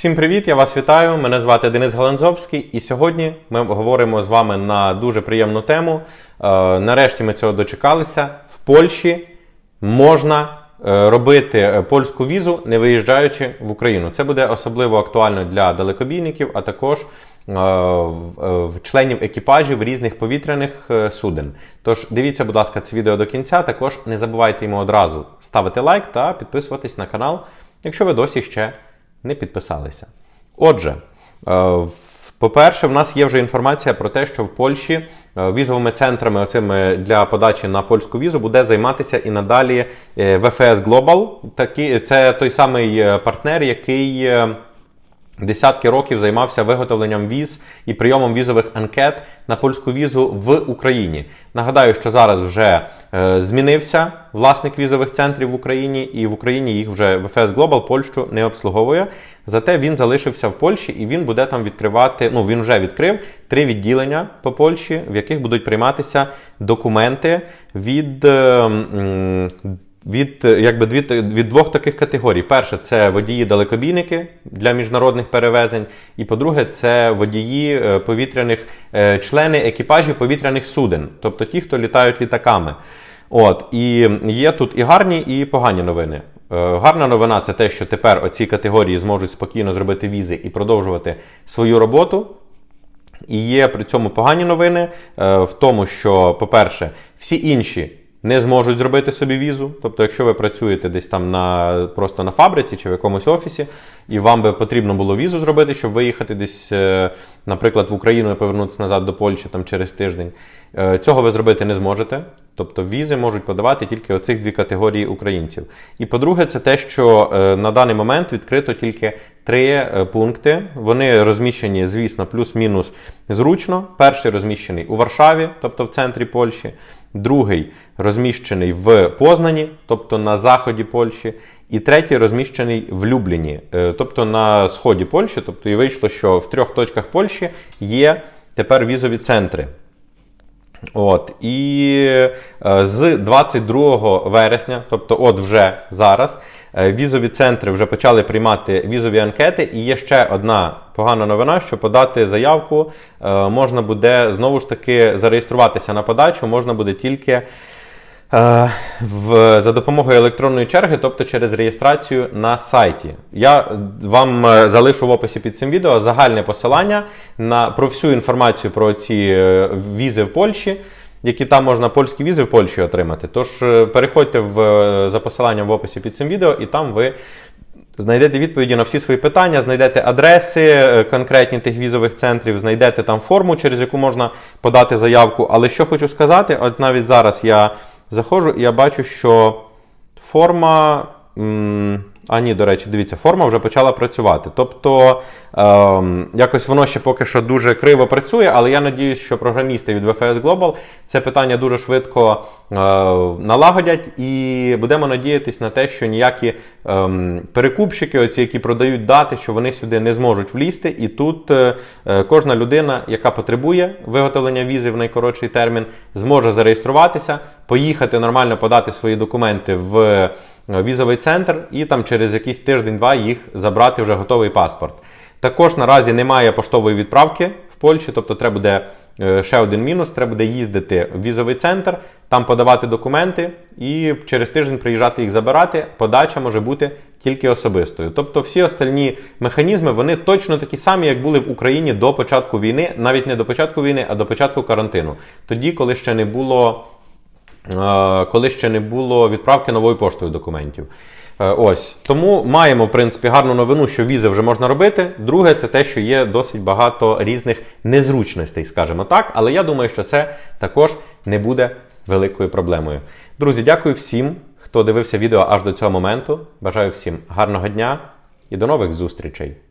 Всім привіт! Я вас вітаю. Мене звати Денис Галанзовський, і сьогодні ми говоримо з вами на дуже приємну тему. Е, нарешті ми цього дочекалися. В Польщі можна е, робити е, польську візу, не виїжджаючи в Україну. Це буде особливо актуально для далекобійників, а також в- членів екіпажів різних повітряних суден. Тож дивіться, будь ласка, це відео до кінця. Також не забувайте йому одразу ставити лайк та підписуватись на канал, якщо ви досі ще не підписалися. Отже, е, по-перше, в нас є вже інформація про те, що в Польщі е, візовими центрами оцими для подачі на польську візу буде займатися і надалі ВФС Глобал. Такі, це той самий е, партнер, який. Е, Десятки років займався виготовленням віз і прийомом візових анкет на польську візу в Україні. Нагадаю, що зараз вже е, змінився власник візових центрів в Україні, і в Україні їх вже VFS Global Польщу не обслуговує. Зате він залишився в Польщі і він буде там відкривати. Ну він вже відкрив три відділення по Польщі, в яких будуть прийматися документи від. е, м, від, е, якби, дві, від двох таких категорій. Перше, це водії-далекобійники для міжнародних перевезень. І по-друге, це водії е, повітряних, е, члени екіпажів повітряних суден, тобто ті, хто літають літаками. От, і є тут і гарні, і погані новини. Гарна новина це те, що тепер оці категорії зможуть спокійно зробити візи і продовжувати свою роботу. І є при цьому погані новини в тому, що, по-перше, всі інші не зможуть зробити собі візу. Тобто, якщо ви працюєте десь там на просто на фабриці чи в якомусь офісі, і вам би потрібно було візу зробити, щоб виїхати десь, е, наприклад, в Україну і повернутися назад до Польщі там через тиждень, е, цього ви зробити не зможете. Тобто візи можуть подавати тільки оцих дві категорії українців. І по-друге, це те, що е, на даний момент відкрито тільки три е, пункти. Вони розміщені, звісно, плюс-мінус зручно. Перший розміщений у Варшаві, тобто в центрі Польщі. Другий розміщений в Познані, тобто на заході Польщі. І третій розміщений в Любліні, е, тобто на сході Польщі. Тобто і вийшло, що в трьох точках Польщі є тепер візові центри. От і е, з 22 вересня, тобто от вже зараз, е, візові центри вже почали приймати візові анкети. І є ще одна погана новина, що подати заявку е, можна буде знову ж таки зареєструватися на подачу, можна буде тільки. Е, В, за допомогою електронної черги, тобто через реєстрацію на сайті. Я вам е, залишу в описі під цим відео загальне посилання на про всю інформацію про ці е, візи в Польщі, які там можна польські візи в Польщі отримати. Тож переходьте в, за посиланням в описі під цим відео, і там ви Знайдете відповіді на всі свої питання, знайдете адреси конкретні тих візових центрів, знайдете там форму, через яку можна подати заявку. Але що хочу сказати, от навіть зараз я заходжу і я бачу, що форма. А ні, до речі, дивіться, форма вже почала працювати. Тобто ем, якось воно ще поки що дуже криво працює, але я надіюсь, що програмісти від VFS Global це питання дуже швидко е, налагодять, і будемо надіятись на те, що ніякі ем, перекупщики, оці, які продають дати, що вони сюди не зможуть влізти. І тут е, е, кожна людина, яка потребує виготовлення візи в найкоротший термін, зможе зареєструватися, поїхати нормально подати свої документи в е, візовий центр і там через якийсь тиждень-два їх забрати вже готовий паспорт. Також наразі немає поштової відправки в Польщі, тобто треба буде е, ще один мінус, треба буде їздити в візовий центр, там подавати документи і через тиждень приїжджати їх забирати. Подача може бути тільки особистою. Тобто всі остальні механізми вони точно такі самі, як були в Україні до початку війни, навіть не до початку війни, а до початку карантину. Тоді, коли ще не було коли ще не було відправки новою поштою документів. Е, Ось тому маємо в принципі гарну новину, що візи вже можна робити. Друге, це те, що є досить багато різних незручностей, скажімо так. Але я думаю, що це також не буде великою проблемою. Друзі, дякую всім, хто дивився відео аж до цього моменту. Бажаю всім гарного дня і до нових зустрічей!